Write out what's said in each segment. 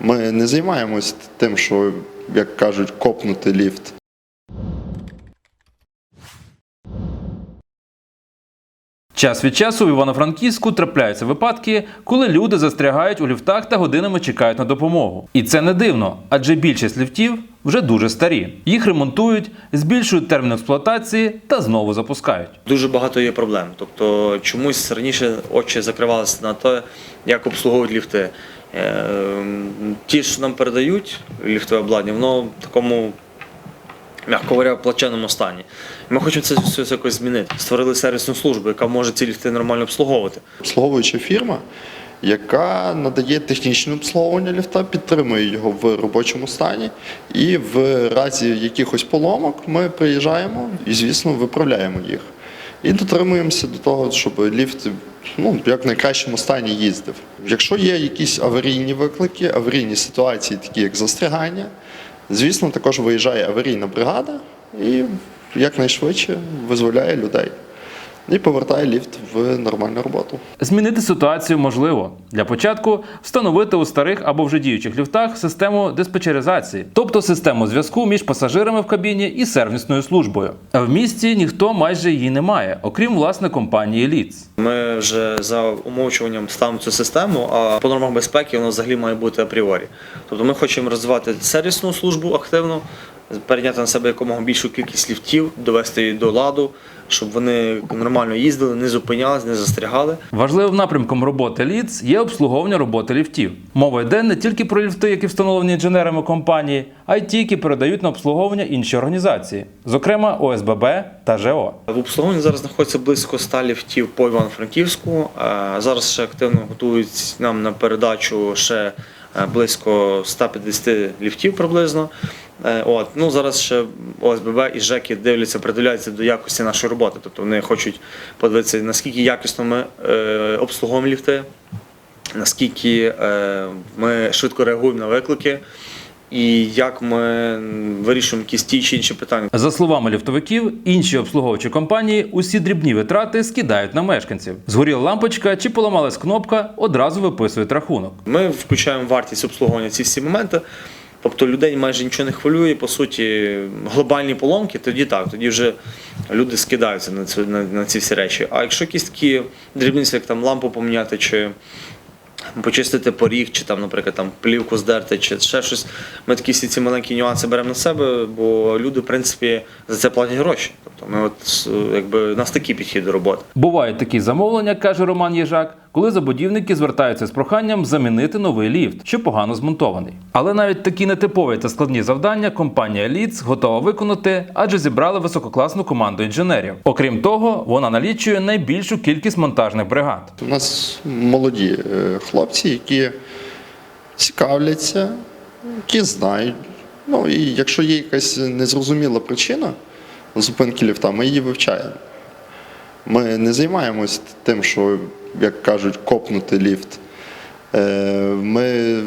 Ми не займаємось тим, що, як кажуть, копнути ліфт. Час від часу в Івано-Франківську трапляються випадки, коли люди застрягають у ліфтах та годинами чекають на допомогу. І це не дивно, адже більшість ліфтів вже дуже старі. Їх ремонтують, збільшують термін експлуатації та знову запускають. Дуже багато є проблем. Тобто чомусь раніше очі закривалися на те, як обслуговують ліфти. Е, Ті, що нам передають ліфтове обладнання, воно в такому, м'яко говоря, плачевному стані. Ми хочемо це все якось змінити. Створили сервісну службу, яка може ці ліфти нормально обслуговувати. Обслуговуюча фірма, яка надає технічне обслуговування ліфта, підтримує його в робочому стані. І в разі якихось поломок ми приїжджаємо і, звісно, виправляємо їх. І дотримуємося до того, щоб ліфт ну, як в найкращому стані їздив. Якщо є якісь аварійні виклики, аварійні ситуації, такі як застрягання, звісно, також виїжджає аварійна бригада і якнайшвидше визволяє людей і повертає ліфт в нормальну роботу. Змінити ситуацію можливо. Для початку встановити у старих або вже діючих ліфтах систему диспетчеризації, тобто систему зв'язку між пасажирами в кабіні і сервісною службою. А в місті ніхто майже її не має, окрім власне компанії Ліц. Ми вже за умовчуванням ставимо цю систему, а по нормах безпеки воно взагалі має бути апріорі. Тобто ми хочемо розвивати сервісну службу активно, перейняти на себе якомога більшу кількість ліфтів, довести її до ладу, щоб вони нормально їздили, не зупинялись, не застрягали. Важливим напрямком роботи Ліц є обслуговування роботи ліфтів. Мова йде не тільки про ліфти, які встановлені інженерами компанії, а й ті, які передають на обслуговування інші організації, зокрема ОСББ та ЖО. В обслуговуванні зараз знаходиться близько 100 ліфтів по Івано-Франківську. Е, Зараз ще активно готують нам на передачу ще близько 150 ліфтів приблизно. Е, От. Ну, зараз ще ОСББ і ЖЕКи дивляться, придивляються до якості нашої роботи. Тобто вони хочуть подивитися, наскільки якісно ми е, обслуговуємо ліфти, наскільки е, ми швидко реагуємо на виклики. І як ми вирішуємо якісь ті чи інші питання. За словами ліфтовиків, інші обслуговуючі компанії усі дрібні витрати скидають на мешканців. Згоріла лампочка чи поламалась кнопка, одразу виписують рахунок. Ми включаємо вартість обслуговування ці всі моменти. Тобто людей майже нічого не хвилює, по суті, глобальні поломки, тоді так, тоді вже люди скидаються на, цю, на, на ці всі речі. А якщо якісь такі дрібниці, як там лампу поміняти, чи почистити поріг, чи там, наприклад, там плівку здерти, чи ще щось, ми такі всі ці маленькі нюанси беремо на себе, бо люди, в принципі, за це платять гроші. Тобто ми от якби у нас такий підхід до роботи. Бувають такі замовлення, каже Роман Єжак, коли забудівники звертаються з проханням замінити новий ліфт, що погано змонтований. Але навіть такі нетипові та складні завдання компанія Ліц готова виконати, адже зібрала висококласну команду інженерів. Окрім того, вона налічує найбільшу кількість монтажних бригад. У нас молоді е, хлопці, які цікавляться, які знають. Ну і якщо є якась незрозуміла причина зупинки ліфта, ми її вивчаємо. Ми не займаємось тим, що, як кажуть, копнути ліфт. Е, Ми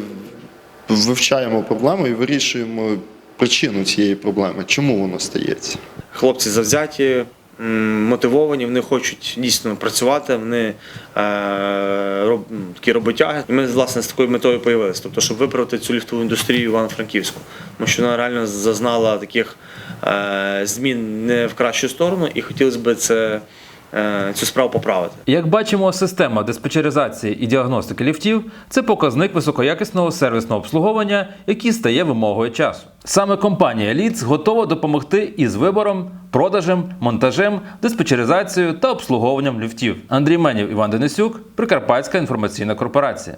вивчаємо проблему і вирішуємо причину цієї проблеми, чому воно стається. Хлопці завзяті, мотивовані, вони хочуть дійсно працювати, вони е, роб, такі роботяги. І ми власне з такою метою появилися, тобто, щоб виправити цю ліфтову індустрію Івано-Франківську. Тому що вона реально зазнала таких е, змін не в кращу сторону, і хотілося б це, цю справу поправити. Як бачимо, система диспетчеризації і діагностики ліфтів це показник високоякісного сервісного обслуговування, який стає вимогою часу. Саме компанія Ліц готова допомогти із вибором, продажем, монтажем, диспетчеризацією та обслуговуванням ліфтів. Андрій Менів, Іван Денисюк, Прикарпатська інформаційна корпорація.